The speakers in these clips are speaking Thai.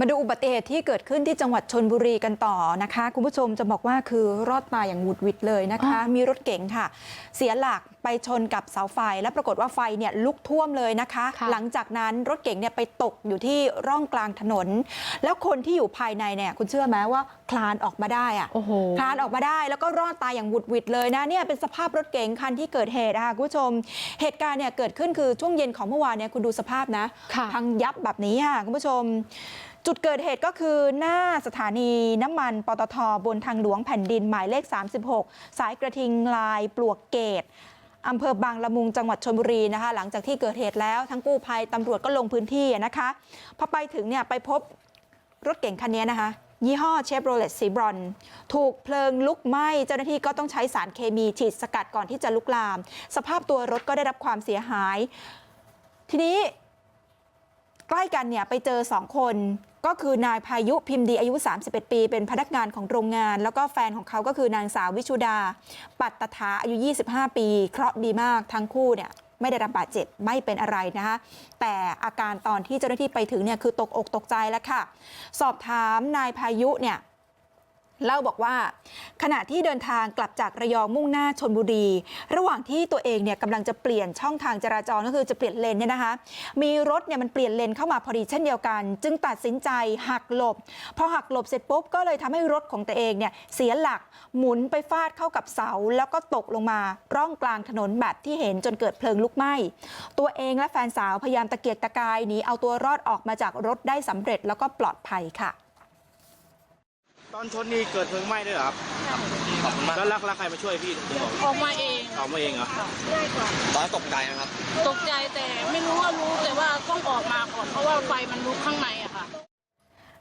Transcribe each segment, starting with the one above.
มาดูอุบัติเหตุที่เกิดขึ้นที่จังหวัดชนบุรีกันต่อนะคะ คุณผู้ชมจะบอกว่าคือรอดตายอย่างหวุดหวิดเลยนะคะ มีรถเก๋งค่ะ เสียหลักไปชนกับเสาไฟ และปรากฏว่าไฟเนี่ยลุกท่วมเลยนะคะค่ะหลังจากนั้นรถเก๋งเนี่ยไปตกอยู่ที่ร่องกลางถนน แล้วคนที่อยู่ภายในเนี่ยคุณเชื่อไหมว่าคลานออกมาได้อะโอ้โหคลานออกมาได้แล้วก็รอดตายอย่างหวุดหวิดเลยนะเนี่ยเป็นสภาพรถเก๋งคันที่เกิดเหตุนะคะคุณผู้ชม เหตุการณ์เนี่ยเกิดขึ้นคือช่วงเย็นของเมื่อวานเนี่ยคุณดูสภาพนะค่ะพังยับแบบนี้ค่ะคุณผู้ชม จุดเกิดเหตุก็คือหน้าสถานีน้ำมันปตทบนทางหลวงแผ่นดินหมายเลข 36 สายกระทิงลายปลวกเกตอำเภอบางละมุงจังหวัดชลบุรีนะคะ หลังจากที่เกิดเหตุแล้วทั้งกู้ภัยตำรวจก็ลงพื้นที่นะคะพอไปถึงเนี่ยไปพบรถเก่งคันนี้นะคะ ยี่ห้อเชฟโรเลตสีบรอน ถูกเพลิงลุกไหม้เจ้าหน้าที่ก็ต้องใช้สารเคมีฉีดสกัดก่อนที่จะลุกลาม สภาพตัวรถก็ได้รับความเสียหาย ทีนี้ ใกล้กันเนี่ยไปเจอสองคนก็คือนายพายุพิมพ์ดีอายุ 31 ปี เป็นพนักงานของโรงงาน แล้วก็แฟนของเขาก็คือนางสาววิชุดา ปัตตถาอายุ 25 ปีเคราะห์ดีมากทั้งคู่เนี่ยไม่ได้รับบาดเจ็บไม่เป็นอะไรนะคะแต่อาการตอนที่เจ้าหน้าที่ไปถึงเนี่ยคือตกอกตกใจแล้วค่ะ สอบถามนายพายุเนี่ย เล่าบอกว่าขณะที่เดินทางกลับจากระยองมุ่งหน้าชนบุรี ระหว่างที่ตัวเองเนี่ยกำลังจะเปลี่ยนช่องทางจราจรก็คือจะเปลี่ยนเลนเนี่ยนะคะมีรถเนี่ยมันเปลี่ยนเลนเข้ามาพอดีเช่นเดียวกัน จึงตัดสินใจหักหลบ พอหักหลบเสร็จปุ๊บก็เลยทำให้รถของตัวเองเนี่ยเสียหลักหมุนไปฟาดเข้ากับเสา แล้วก็ตกลงมาร่องกลางถนนแบบที่เห็นจนเกิดเพลิงลุกไหม้ตัวเองและแฟนสาวพยายามตะเกียกตะกายหนีเอาตัวรอดออกมาจากรถได้สำเร็จแล้วก็ปลอดภัยค่ะ ตอนชนนี่เกิดเพลิงไหม้ด้วยเหรอครับขอบคุณมากแล้วรักรักใครมาช่วยพี่ถึงบอกออกมาเองเอามาเองเหรอตอนนั้นตกใจนะครับ ตกใจแต่ไม่รู้ว่ารู้แต่ว่าต้องออกมาก่อนเพราะว่าไฟมันลุกข้างในอะค่ะ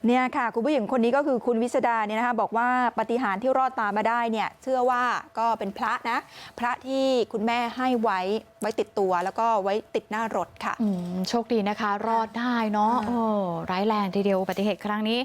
เนี่ยค่ะ คุณผู้หญิงคนนี้ก็คือคุณวิสดาเนี่ยนะคะบอกว่าปาฏิหารย์ที่รอดตามมาได้เนี่ยเชื่อว่าก็เป็นพระนะ พระที่คุณแม่ให้ไว้ไว้ติดตัวแล้วก็ไว้ติดหน้ารถค่ะ อืมโชคดีนะคะ รอดได้เนาะค่ะโอ้ร้ายแรงทีเดียวอุบัติเหตุครั้งนี้